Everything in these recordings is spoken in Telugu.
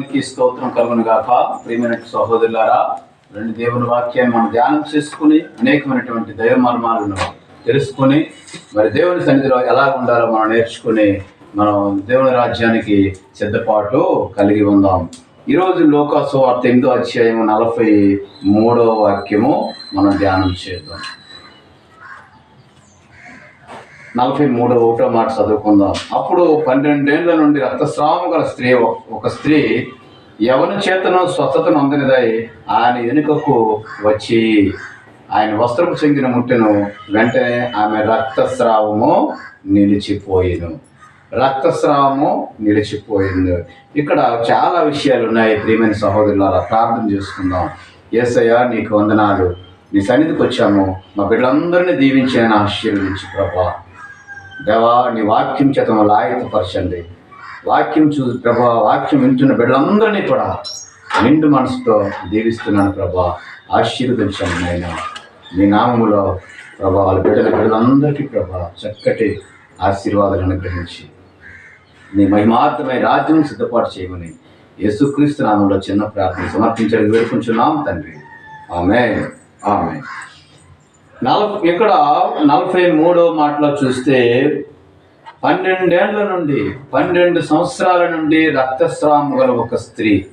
దేవునికి స్తోత్రం కలుగును గాక. ప్రియమైన సహోదరులారా రెండు దేవుని వాక్యాన్ని మనం ధ్యానం చేసుకుని అనేకమైనటువంటి దైవ మర్మాలను తెలుసుకుని మరి దేవుని సన్నిధిలో ఎలా ఉండాలో మనం నేర్చుకుని మనం దేవుని రాజ్యానికి సిద్ధపాటు కలిగి ఉందాం. ఈరోజు లోకాసు వార్త ఎనిమిదో అధ్యాయం నలభై మూడో వాక్యము మనం ధ్యానం చేద్దాం. నలభై మూడో ఒకటో మాట చదువుకుందాం. అప్పుడు పన్నెండేళ్ళ నుండి రక్తస్రావం గల స్త్రీ ఒక- స్త్రీ ఎవరి చేతను స్వస్థతను అందనిదై ఆయన వెనుకకు వచ్చి ఆయన వస్త్రపు చెంగిన ముట్టెను వెంటనే ఆమె రక్తస్రావము నిలిచిపోయిను రక్తస్రావము నిలిచిపోయింది. ఇక్కడ చాలా విషయాలు ఉన్నాయి ప్రియమైన సహోదరులారా. ప్రార్థన చేసుకుందాం. ఏసయ్యా నీకు వందనాలు. నీ సన్నిధికి వచ్చాము. మా బిడ్డలందరినీ దీవించి ఆయన ఆశీర్వదించి ప్రభా. దేవా నీ వాక్యం చేత మమ్మల్ని ఆయత్తపరచండి వాక్యం చూ ప్రభా వాక్యం వింటున్న బిడ్డలందరినీ కూడా నిండు మనసుతో దీవిస్తున్నాను ప్రభా. ఆశీర్వదించండి నాయన. నీ నామములో ప్రభా వాళ్ళ బిడ్డల బిడ్డలందరికీ ప్రభా చక్కటి ఆశీర్వాదాలు అనుగ్రహించి నీ మహిమార్థమై రాజ్యం సిద్ధపాటు చేయమని యేసుక్రీస్తు నామంలో చిన్న ప్రార్థన సమర్పించడానికి వేడుకుంటున్నాం తండ్రి. ఆమె ఆమె నలభై ఇక్కడ నలభై మూడో మాటలో చూస్తే పన్నెండేళ్ళ నుండి పన్నెండు సంవత్సరాల నుండి రక్తస్రావం గల ఒక స్త్రీ.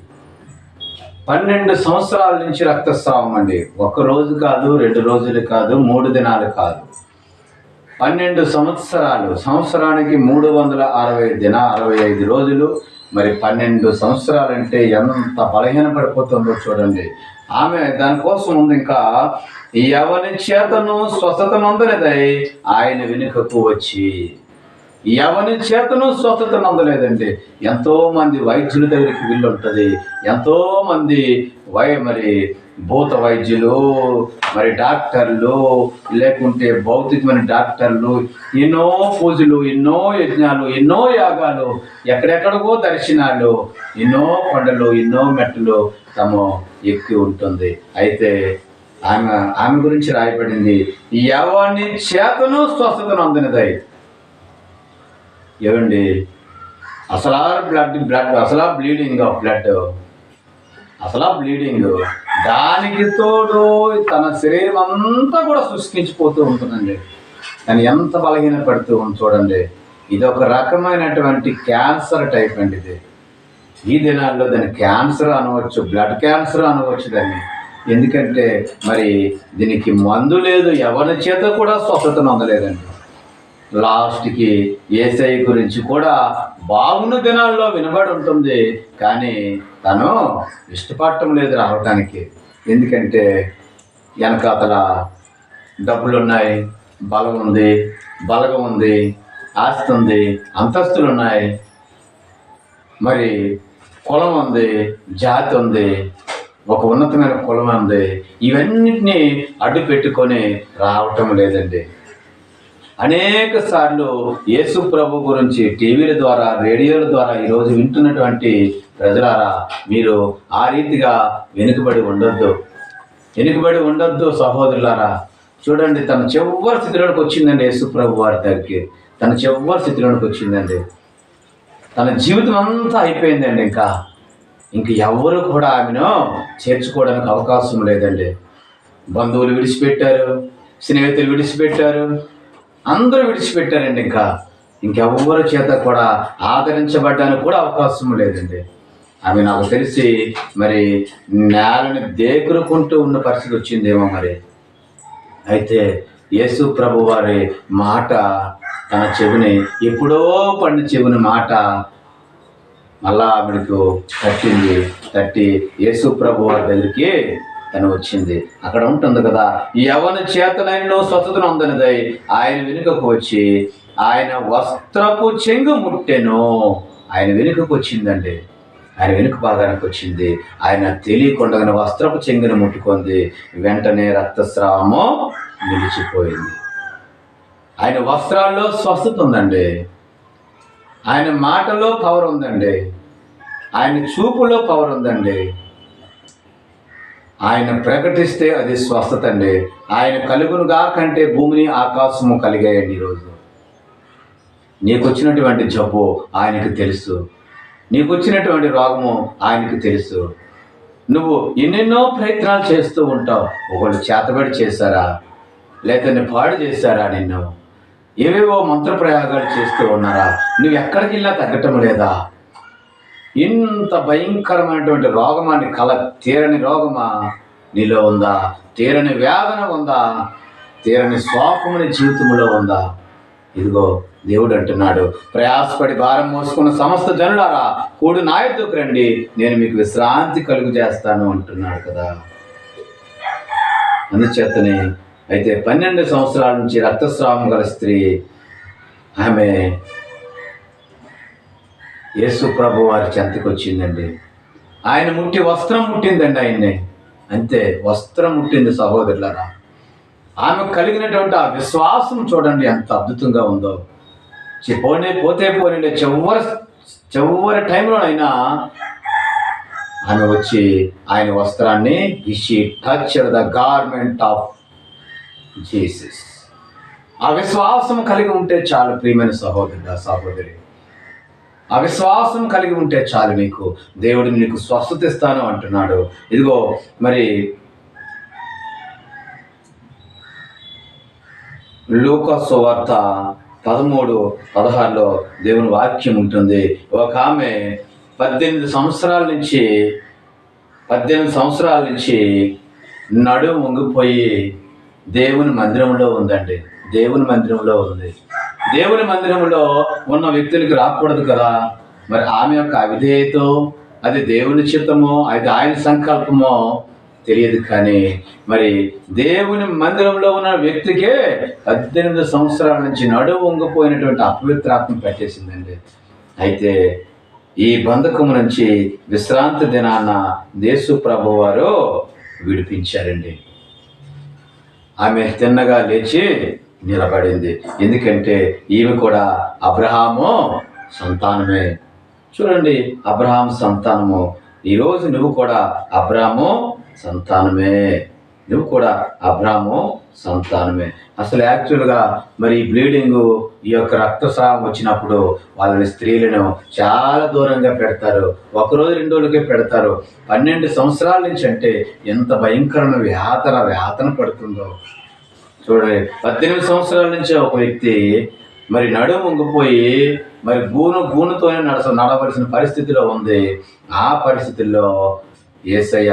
పన్నెండు సంవత్సరాల నుంచి రక్తస్రావం అండి. ఒక రోజు కాదు రెండు రోజులు కాదు మూడు దినాలు కాదు. పన్నెండు సంవత్సరాలు సంవత్సరానికి మూడు వందల అరవై దిన అరవై ఐదు రోజులు మరి పన్నెండు సంవత్సరాలంటే ఎంత బలహీన పడిపోతుందో చూడండి. ఆమె దానికోసం ఉంది ఇంకా ఎవరి చేతను స్వస్థత నొందలేదై ఆయన వెనుకకు వచ్చి. ఎవరి చేతను స్వస్థత నొందలేదండి ఎంతో మంది వైద్యుల దగ్గరికి వీళ్ళు ఉంటుంది. ఎంతో మంది వై మరి భూత వైద్యులు మరి డాక్టర్లు లేకుంటే భౌతికమైన డాక్టర్లు ఎన్నో పూజలు ఎన్నో యజ్ఞాలు ఎన్నో యాగాలు ఎక్కడెక్కడికో దర్శనాలు ఎన్నో కొండలు ఎన్నో మెట్లు తమ ఎక్కి ఉంటుంది. అయితే ఆమె ఆమె గురించి రాయబడింది ఎవరిని చేతను స్వస్థతను అందనిదై ఏమండి అసలా బ్లడ్ బ్లడ్ అసలా బ్లీడింగ్ బ్లడ్. అసలా బ్లీడింగ్ దానికి తోడు తన శరీరం అంతా కూడా శుష్కించిపోతూ ఉంటుందండి. దాన్ని ఎంత బలహీన పెడుతూ ఉంది చూడండి. ఇది ఒక రకమైనటువంటి క్యాన్సర్ టైప్ అండి ఇది. ఈ దినాల్లో దాన్ని క్యాన్సర్ అనవచ్చు బ్లడ్ క్యాన్సర్ అనవచ్చు దాన్ని. ఎందుకంటే మరి దీనికి మందు లేదు ఎవరి చేత కూడా స్వస్థత నొందలేదండి లాస్ట్కి ఏసఐ గురించి కూడా బాగున్న దినాల్లో వినబడి ఉంటుంది. కానీ తను ఇష్టపడటం లేదు రావటానికి. ఎందుకంటే వెనకాతల డబ్బులు ఉన్నాయి బలం ఉంది బలగం ఉంది ఆస్తి ఉంది అంతస్తులు ఉన్నాయి. మరి కులం ఉంది జాతి ఉంది ఒక ఉన్నతమైన కులం ఉంది. ఇవన్నిటినీ అడ్డు పెట్టుకొని రావటం లేదండి. అనేక సార్లు యేసు ప్రభు గురించి టీవీల ద్వారా రేడియోల ద్వారా ఈరోజు వింటున్నటువంటి ప్రజలారా మీరు ఆ రీతిగా వెనుకబడి ఉండొద్దు. వెనుకబడి ఉండొద్దు సహోదరులారా. చూడండి తన చివరి స్థితిలోకి వచ్చిందండి యేసు ప్రభు వారి దగ్గరికి. తన చివరి స్థితిలోకి వచ్చిందండి. తన జీవితం అంతా అయిపోయిందండి ఇంకా. ఇంక ఎవరు కూడా ఆమెను చేర్చుకోవడానికి అవకాశం లేదండి. బంధువులు విడిచిపెట్టారు స్నేహితులు విడిచిపెట్టారు అందరూ విడిచిపెట్టారండి ఇంకా. ఇంకెవ్వరి చేత కూడా ఆదరించబడ్డానికి కూడా అవకాశం లేదండి. ఆమె నాకు తెలిసి మరి నేలని దేకురుకుంటూ ఉన్న పరిస్థితి వచ్చిందేమో మరి. అయితే యేసు ప్రభు వారి మాట తన చెవిని ఎప్పుడో పండి చెవిని మాట మళ్ళా ఆవిడకు తట్టింది. తట్టి యేసు ప్రభు వారి దగ్గరికి తను వచ్చింది. అక్కడ ఉంటుంది కదా ఎవరి చేతనైనా స్వచ్ఛతను అందనిదై ఆయన వెనుకకు వచ్చి ఆయన వస్త్రపు చెంగు ముట్టెను. ఆయన వెనుకకు వచ్చిందండి. ఆయన వెనుక భాగానికి వచ్చింది. ఆయన తెలియకుండా వస్త్రపు చెంగును ముట్టుకుంది. వెంటనే రక్తస్రావము నిలిచిపోయింది. ఆయన వస్త్రాల్లో స్వస్థత ఉందండి. ఆయన మాటలో పవర్ ఉందండి. ఆయన చూపులో పవర్ ఉందండి. ఆయన ప్రకటిస్తే అది స్వస్థత అండి. ఆయన కలుగునుగా కంటే భూమిని ఆకాశము కలిగాయండి ఈరోజు నీకు వచ్చినటువంటి జబ్బు ఆయనకు తెలుసు. నీకు వచ్చినటువంటి రోగము ఆయనకు తెలుసు. నువ్వు ఎన్నెన్నో ప్రయత్నాలు చేస్తూ ఉంటావు. ఒకళ్ళు చేతబడి చేశారా? లేకపోతే పాడు చేశారా నిన్ను? ఏవేవో మంత్రప్రయోగాలు చేస్తూ ఉన్నారా? నువ్వు ఎక్కడికి వెళ్ళినా తగ్గటం లేదా? ఇంత భయంకరమైనటువంటి రోగమాన్ని కల తీరని రోగమా నీలో ఉందా? తీరని వేదన ఉందా? తీరని స్వాపముని జీవితంలో ఉందా? ఇదిగో దేవుడు అంటున్నాడు ప్రయాసపడి భారం మోసుకున్న సమస్త జనులారా కూడి నా రండి నేను మీకు విశ్రాంతి కలుగు చేస్తాను అంటున్నాడు కదా. అందుచేతనే అయితే పన్నెండు సంవత్సరాల నుంచి రక్తస్రావం గల స్త్రీ ఆమె యేసు ప్రభు వారి చెంతకు వచ్చిందండి. ఆయన ముట్టి వస్త్రం ముట్టిందండి ఆయన్ని. అంతే వస్త్రం ముట్టింది సహోదరులరా. ఆమె కలిగినటువంటి ఆ విశ్వాసం చూడండి ఎంత అద్భుతంగా ఉందో. పోనే పోతే పోనీ చివరి చివరి టైంలోనైనా ఆమె వచ్చి ఆయన వస్త్రాన్ని ఇషి touch the garment of Jesus ఆ విశ్వాసం కలిగి ఉంటే చాలు ప్రియమైన సహోదరుడు సహోదరి. అవిశ్వాసం కలిగి ఉంటే చాలు నీకు. దేవుడు నీకు స్వస్థత ఇస్తాను అంటున్నాడు. ఇదిగో మరి లూకస్ వార్త పదమూడు పదహారులో దేవుని వాక్యం ఉంటుంది. ఒక ఆమె పద్దెనిమిది సంవత్సరాల నుంచి పద్దెనిమిది సంవత్సరాల నుంచి నడు వంగిపోయి దేవుని మందిరంలో ఉందండి. దేవుని మందిరంలో ఉంది. దేవుని మందిరంలో ఉన్న వ్యక్తులకు రాకూడదు కదా? మరి ఆమె యొక్క అవిధేయతో అది దేవుని చిత్తమో అది ఆయన సంకల్పమో తెలియదు కానీ మరి దేవుని మందిరంలో ఉన్న వ్యక్తికే పద్దెనిమిది సంవత్సరాల నుంచి నడువు వంగిపోయినటువంటి అపవిత్రాత్మ పెట్టేసిందండి. అయితే ఈ బంధకము నుంచి విశ్రాంతి దినాన దేశు ప్రభు వారు విడిపించారండి. ఆమె తిన్నగా లేచి నిలబడింది. ఎందుకంటే ఈమె కూడా అబ్రహాము సంతానమే. చూడండి అబ్రహాం సంతానము. ఈరోజు నువ్వు కూడా అబ్రాము సంతానమే. నువ్వు కూడా అబ్రాము సంతానమే. అసలు యాక్చువల్గా మరి ఈ బ్లీడింగ్ ఈ యొక్క రక్తస్రావం వచ్చినప్పుడు వాళ్ళని స్త్రీలను చాలా దూరంగా పెడతారు. ఒకరోజు రెండు రోజులకే పెడతారు. పన్నెండు సంవత్సరాల నుంచి అంటే ఎంత భయంకరమైన వ్యాతన వ్యాతన పడుతుందో. చూడండి. పద్దెనిమిది సంవత్సరాల నుంచి ఒక వ్యక్తి మరి నడుము ముంగిపోయి మరి గూను గూనుతోనే నడస నడవలసిన పరిస్థితిలో ఉంది. ఆ పరిస్థితుల్లో ఏసయ్య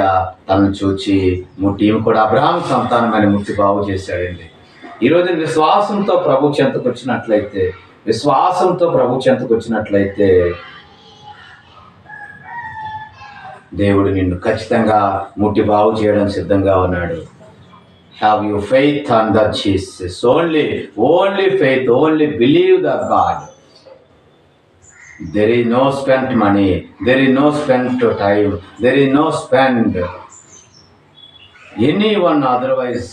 తనను చూచి ముట్టి కూడా అబ్రహాం సంతానమని ముట్టి బాగు చేశాడండి. ఈరోజు విశ్వాసంతో ప్రభు చెంతకు వచ్చినట్లయితే విశ్వాసంతో ప్రభు చెంతకు వచ్చినట్లయితే దేవుడు నిన్ను ఖచ్చితంగా ముట్టి బాగు చేయడం సిద్ధంగా ఉన్నాడు. Have you faith on the Jesus only only faith only believe the God there is no spend money there is no spend time there is no spend any one otherwise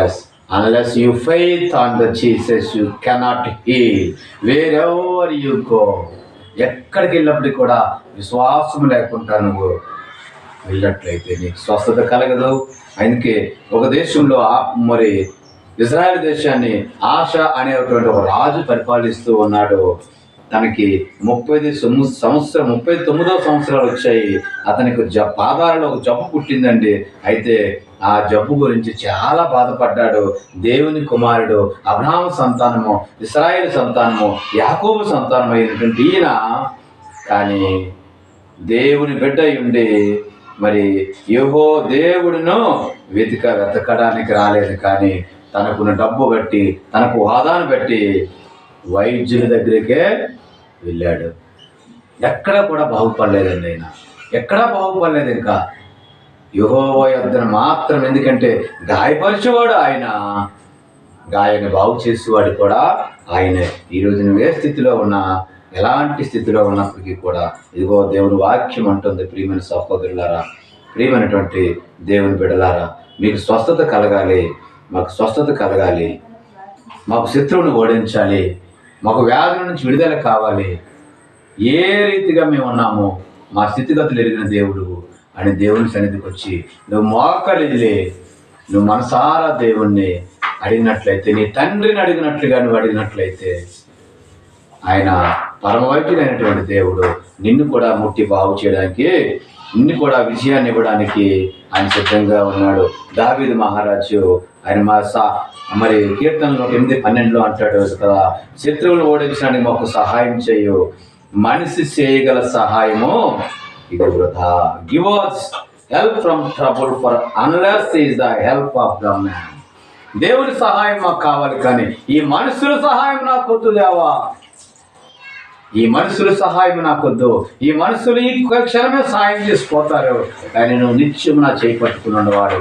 yes unless you faith on the the you cannot cannot wherever you go ఎక్కడికి వెళ్ళినప్పటికీ కూడా విశ్వాసం లేకుండా నువ్వు వెళ్ళినట్లయితే నీకు స్వస్థత కలగదు. అందుకే ఒక దేశంలో ఆ- మరి ఇజ్రాయెల్ దేశాన్ని ఆశ అనేటువంటి ఒక రాజు పరిపాలిస్తూ ఉన్నాడు. తనకి ముప్పై సంవత్సరం ముప్పై తొమ్మిదో సంవత్సరాలు వచ్చాయి. అతనికి జ పాదాలలో ఒక జబ్బు పుట్టిందండి. అయితే ఆ జబ్బు గురించి చాలా బాధపడ్డాడు. దేవుని కుమారుడు అబ్రాహ్మ సంతానము ఇస్రాయేల్ సంతానము యాకోబు సంతానం అయినటువంటి ఈయన. కానీ దేవుని బిడ్డ అయి ఉండి మరి యహో దేవుడును వెతిక వెతకడానికి రాలేదు కానీ తనకున్న డబ్బు బట్టి తనకు హోదాను బట్టి వైద్యుల దగ్గరికే వెళ్ళాడు. ఎక్కడ కూడా బాగుపడలేదండి ఆయన. ఎక్కడా బాగుపడలేదు ఇంకా. యుహోవో యొద్దను మాత్రం ఎందుకంటే గాయపరిచేవాడు ఆయన. గాయాన్ని బాగు చేసేవాడు కూడా ఆయనే. ఈరోజు నువ్వు ఏ స్థితిలో ఉన్నా ఎలాంటి స్థితిలో ఉన్నప్పటికీ కూడా ఇదిగో దేవుని వాక్యం అంటుంది ప్రియమైన సహోదరులారా ప్రియమైనటువంటి దేవుని బిడలారా మీకు స్వస్థత కలగాలి మాకు స్వస్థత కలగాలి మాకు శత్రువుని ఓడించాలి మాకు వ్యాధుల నుంచి విడుదల కావాలి. ఏ రీతిగా మేము ఉన్నామో మా స్థితిగతులు ఎరిగిన దేవుడు అని దేవుని సన్నిధికి వచ్చి నువ్వు మోకలిదిలే నువ్వు మనసారా దేవుణ్ణి అడిగినట్లయితే నీ తండ్రిని అడిగినట్లుగా నువ్వు అడిగినట్లయితే ఆయన పరమవైద్యుడైనటువంటి దేవుడు నిన్ను కూడా ముట్టి బాగు చేయడానికి నిన్ను కూడా విజయాన్ని ఇవ్వడానికి ఆయన సిద్ధంగా ఉన్నాడు. దావీదు మహారాజు ఆయన మా సా మరి కీర్తనలో ఎనిమిది పన్నెండులో అంటాడు కదా శత్రువులు ఓడించడానికి మాకు సహాయం చేయు. మనిషి చేయగల సహాయము ఇది వృధా give us help from trouble for unless is the help of the man దేవుడి సహాయం మాకు కావాలి కానీ ఈ మనుషుల సహాయం నాకు వద్దు దేవా. ఈ మనుషుల సహాయం నాకొద్దు. ఈ మనుషులు ఈ క్షణమే సహాయం చేసిపోతారు కానీ నువ్వు నిత్యం నా చేపట్టుకున్నాడు వాడు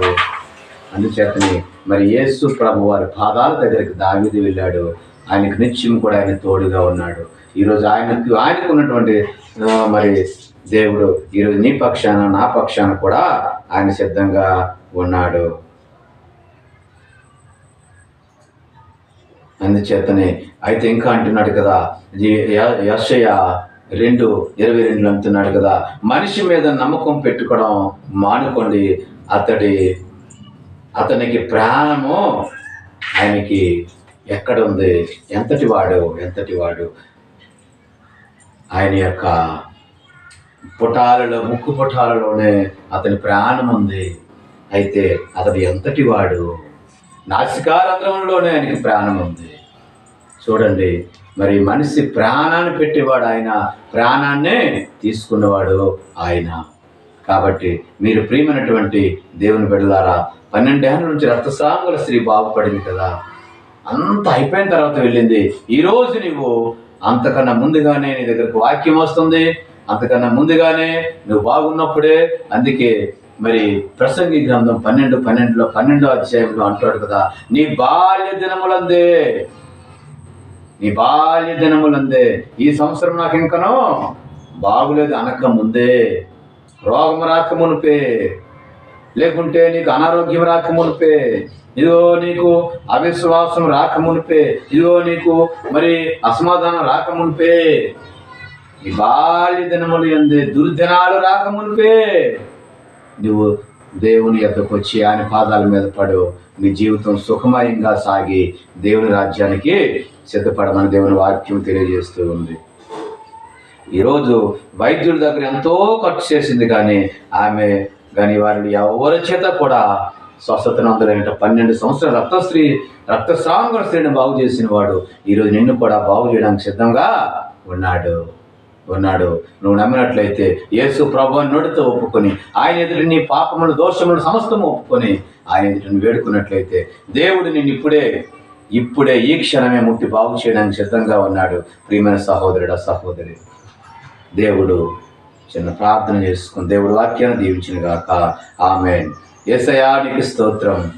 అందుచేతనే మరి యేసు ప్రభు వారి పాదాల దగ్గరికి దావిది వెళ్ళాడు. ఆయనకు నిత్యం కూడా ఆయన తోడుగా ఉన్నాడు. ఈరోజు ఆయనకు ఆయనకు ఉన్నటువంటి మరి దేవుడు ఈరోజు నీ పక్షాన నా పక్షాన కూడా ఆయన సిద్ధంగా ఉన్నాడు. అందుచేతనే అయితే ఇంకా అంటున్నాడు కదా యశయ రెండు ఇరవై రెండు అంటున్నాడు కదా మనిషి మీద నమ్మకం పెట్టుకోవడం మానుకోండి అతడి అతనికి ప్రాణము ఆయనకి ఎక్కడ ఉంది? ఎంతటి వాడు? ఎంతటి వాడు? ఆయన యొక్క పుటాలలో ముక్కు పుటాలలోనే అతని ప్రాణం ఉంది. అయితే అతడు ఎంతటి వాడు? నాసికారంధ్రంలోనే ఆయనకి ప్రాణం ఉంది. చూడండి మరి మనిషి ప్రాణాన్ని పెట్టేవాడు ఆయన ప్రాణాన్నే తీసుకున్నవాడు ఆయన. కాబట్టి మీరు ప్రియమైనటువంటి దేవుని బిడ్డలారా పన్నెండేళ్ళ నుంచి రక్తసాంగుల స్త్రీ బాగుపడింది కదా. అంత అయిపోయిన తర్వాత వెళ్ళింది. ఈరోజు నువ్వు అంతకన్నా ముందుగానే నీ దగ్గరకు వాక్యం వస్తుంది. అంతకన్నా ముందుగానే నువ్వు బాగున్నప్పుడే అందుకే మరి ప్రసంగి గ్రంథం పన్నెండు పన్నెండులో పన్నెండో అధ్యాయంలో అంటాడు కదా నీ బాల్య దినములందే నీ బాల్య దినములందే ఈ సంవత్సరం నాకు ఇంకనో బాగులేదు అనక ముందే రోగం రాక మునిపే లేకుంటే నీకు అనారోగ్యం రాక మునిపే ఇదిగో నీకు అవిశ్వాసం రాక మునిపే ఇదిగో నీకు మరి అసమాధానం రాక మునిపే ఈ బాల్య దినములు ఎందే దుర్దినాలు రాక మునిపే నువ్వు దేవుని యొక్కకు వచ్చి ఆయన పాదాల మీద పడు. నీ జీవితం సుఖమయంగా సాగి దేవుని రాజ్యానికి సిద్ధపడమని దేవుని వాక్యం తెలియజేస్తూ ఉంది. ఈరోజు వైద్యుల దగ్గర ఎంతో ఖర్చు చేసింది కానీ ఆమె కానీ వారిని ఎవరి చేత కూడా స్వస్థతను అందలేట పన్నెండు సంవత్సరాల రక్తశ్రీ రక్తస్రావం స్త్రీని బాగు చేసిన వాడు ఈరోజు నిన్ను కూడా బాగు చేయడానికి సిద్ధంగా ఉన్నాడు. ఉన్నాడు. నువ్వు నమ్మినట్లయితే యేసు ప్రభు నోటితో ఒప్పుకొని ఆయన ఎదురు నీ పాపములు దోషములు సమస్తము ఒప్పుకొని ఆయన ఎదుటిని వేడుకున్నట్లయితే దేవుడు నిన్ను ఇప్పుడే ఇప్పుడే ఈ క్షణమే ముట్టి బాగు చేయడానికి సిద్ధంగా ఉన్నాడు. ప్రియమైన సహోదరుడు సహోదరి దేవుడు చిన్న ప్రార్థన చేసుకుని దేవుడు వాక్యాన్ని దీవించిన గాక. ఆమె ఏసయా నీకు స్తోత్రం.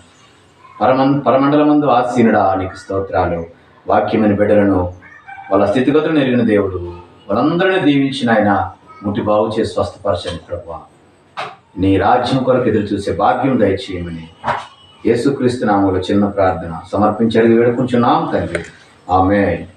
పరమన్ పరమండలమందు ఆసీనుడా నీకు స్తోత్రాలు. వాక్యమైన బిడ్డలను వాళ్ళ స్థితిగతులు నెరిగిన దేవుడు. వాళ్ళందరినీ దీవించిన ఆయన ముట్టి బాగు చేసి స్వస్థపరచండి ప్రభా. నీ రాజ్యం కొరకు ఎదురు చూసే భాగ్యం దయచేయమని యేసుక్రీస్తు నామంలో చిన్న ప్రార్థన సమర్పించి వేడుకుంటున్నాం తండ్రి. ఆమె